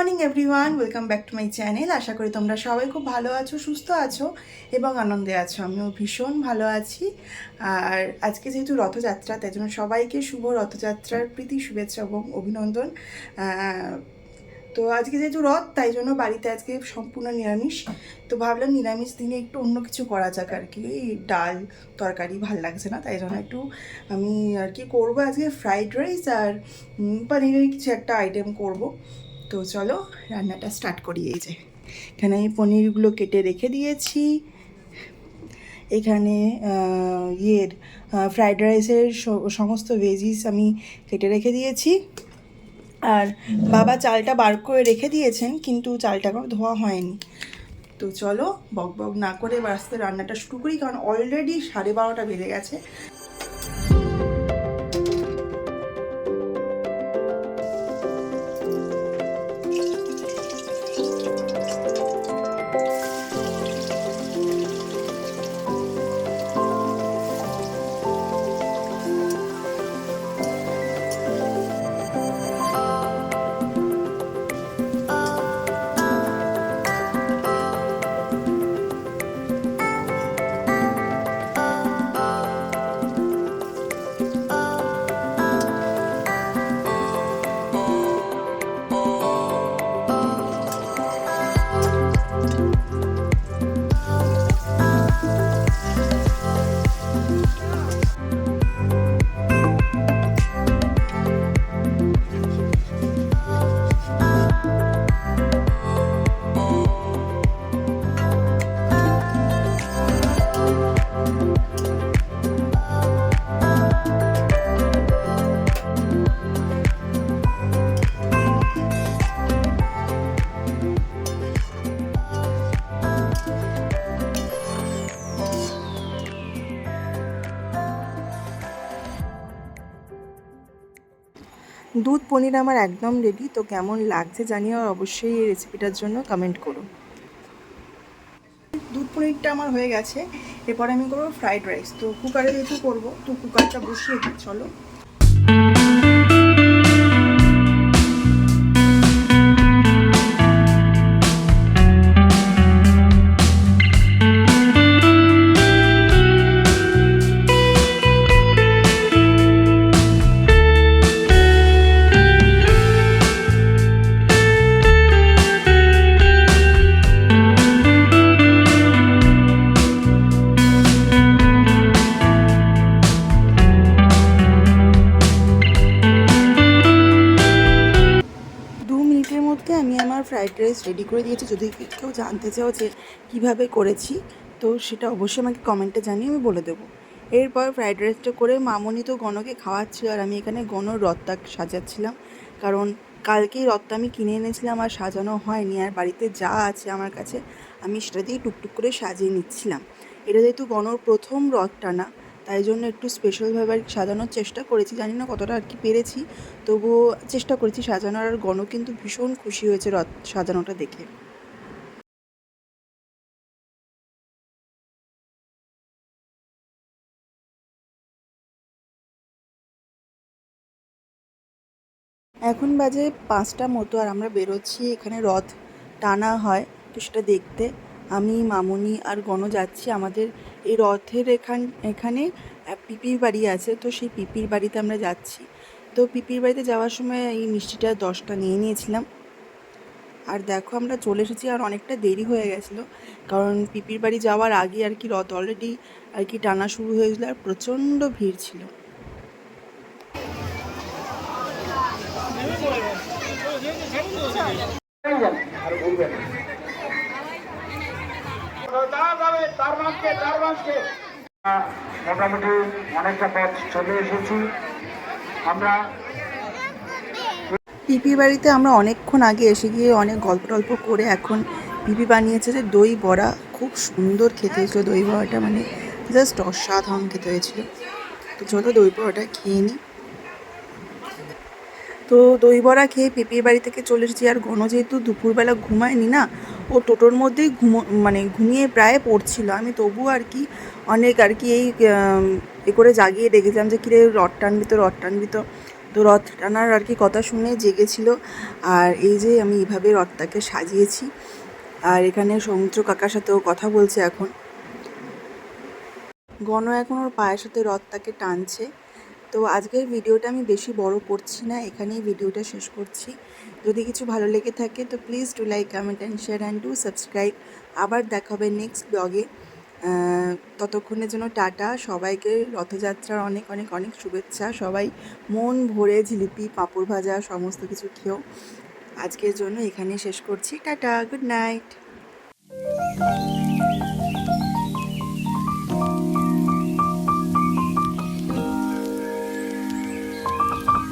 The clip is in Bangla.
Morning everyone. Welcome back to my channel. আশা করি তোমরা সবাই খুব ভালো আছো সুস্থ আছো এবং আনন্দে আছো। আমিও ভীষণ ভালো আছি। আর আজকে যেহেতু রথযাত্রা তাই জন্য সবাইকে শুভ রথযাত্রার প্রীতি শুভেচ্ছা এবং অভিনন্দন। তো আজকে যেহেতু রথ তাই জন্য বাড়িতে আজকে সম্পূর্ণ নিরামিষ। তো ভাবলাম নিরামিষ দিনে একটু অন্য কিছু করা যাক আর কি। ডাল তরকারি ভালো লাগছে না তাই জন্য একটু আমি আর কি করব আজকে। ফ্রাইড রাইস আর উম, পনিরের কিছু একটা আইটেম করব। তো চলো রান্নাটা স্টার্ট করি এই যে। এখানে আমি পনিরগুলো কেটে রেখে দিয়েছি। এখানে ইয়ের ফ্রাইড রাইসের সমস্ত ভেজিস আমি কেটে রেখে দিয়েছি। আর বাবা চালটা বার করে রেখে দিয়েছেন, কিন্তু চালটা এখনও ধোয়া হয়নি। তো চলো বক বক না করে এবার আস্তে রান্নাটা শুরু করি, কারণ অলরেডি সাড়ে বারোটা বেজে গেছে। দুধ পনির আমার একদম রেডি তো কেমন লাগছে জানিও আর অবশ্যই এই রেসিপিটার জন্য কমেন্ট করো। দুধ পনিরটা আমার হয়ে গেছে, এরপর আমি করব ফ্রাইড রাইস তো কুকারে যেহেতু করব, তো কুকারটা বসিয়ে চলো। আমার ফ্রাইড রাইস রেডি করে দিয়েছি। যদি কেউ জানতে চাও যে কীভাবে করেছি, তো সেটা অবশ্যই আমাকে কমেন্টে জানিয়ে আমি বলে দেবো। এরপর ফ্রাইড রাইসটা করে মামনি তো গণকে খাওয়াচ্ছিল আর আমি এখানে গণর রথটা সাজাচ্ছিলাম। কারণ কালকেই রথটা আমি কিনে এনেছিলাম আর সাজানো হয়নি আর বাড়িতে যা আছে আমার কাছে, আমি সেটা দিয়ে টুকটুক করে সাজিয়ে নিচ্ছিলাম। এটা যেহেতু গণর প্রথম রথ টানা তাই জন্য একটু স্পেশালভাবে আর সাজানোর চেষ্টা করেছি। জানি না কতটা আর কি পেরেছি, তবুও চেষ্টা করেছি সাজানোর। আর গণ কিন্তু ভীষণ খুশি হয়েছে রথ সাজানোটা দেখে। এখন বাজে পাঁচটা মতো আর আমরা বেরোচ্ছি। এখানে রথ টানা হয় তো সেটা দেখতে। আমি, মামুনি আর গণ যাচ্ছি আমাদের এই রথের এখান, এখানে। পিপির বাড়ি আছে, তো সেই পিপির বাড়িতে আমরা যাচ্ছি। তো পিপির বাড়িতে যাওয়ার সময় এই মিষ্টিটা দশটা নিয়ে নিয়েছিলাম। আর দেখো আমরা চলে এসেছি, আর অনেকটা দেরি হয়ে গেছিল। কারণ পিপির বাড়ি যাওয়ার আগে আর কি রথ অলরেডি আর কি টানা শুরু হয়েছিল আর প্রচণ্ড ভিড় ছিল। মোটামুটি অনেকটা পথ চলে এসেছি। আমরা পিপি বাড়িতে আমরা অনেকক্ষণ আগে এসে গিয়ে অনেক গল্প টল্প করে এখন পিপি বানিয়েছে যে দই বড়া। খুব সুন্দর খেতে হয়েছিল দই বড়াটা মানে জাস্ট অসাধারণ খেতে হয়েছিল। তো চলো দই বড়াটা খেয়ে নিই। তো দই বড়া খেয়ে পিপির বাড়ি থেকে চলে এসেছি। আর ঘন যেহেতু দুপুরবেলা ঘুমায়নি না, ও টোটোর মধ্যেই ঘুমো মানে ঘুমিয়ে প্রায় পড়ছিল। আমি তবু আর কি অনেক আর কি এই এ করে জাগিয়ে রেখেছিলাম যে কিরে রড টানবি তো রড টানবি তো। তো রথ টানার আর কি কথা শুনে জেগেছিল। আর এই যে আমি এইভাবে রথটাকে সাজিয়েছি। আর এখানে সমুদ্র কাকার সাথেও কথা বলছে এখন। গণ এখন ওর পায়ের সাথে রথটাকে টানছে। তো আজকের ভিডিওটা আমি বেশি বড় করছি না, এখানেই ভিডিওটা শেষ করছি। যদি কিছু ভালো লেগে থাকে তো please do like comment and share and do subscribe আবার দেখা হবে নেক্সট ব্লগে ততক্ষণের জন্য টাটা। সবাইকে রথযাত্রার অনেক অনেক অনেক শুভেচ্ছা। সবাই মন ভরে জিলিপি, পাঁপড় ভাজা, সমস্ত কিছু খেয়েও আজকের জন্য এখানেই শেষ করছি। Tata good night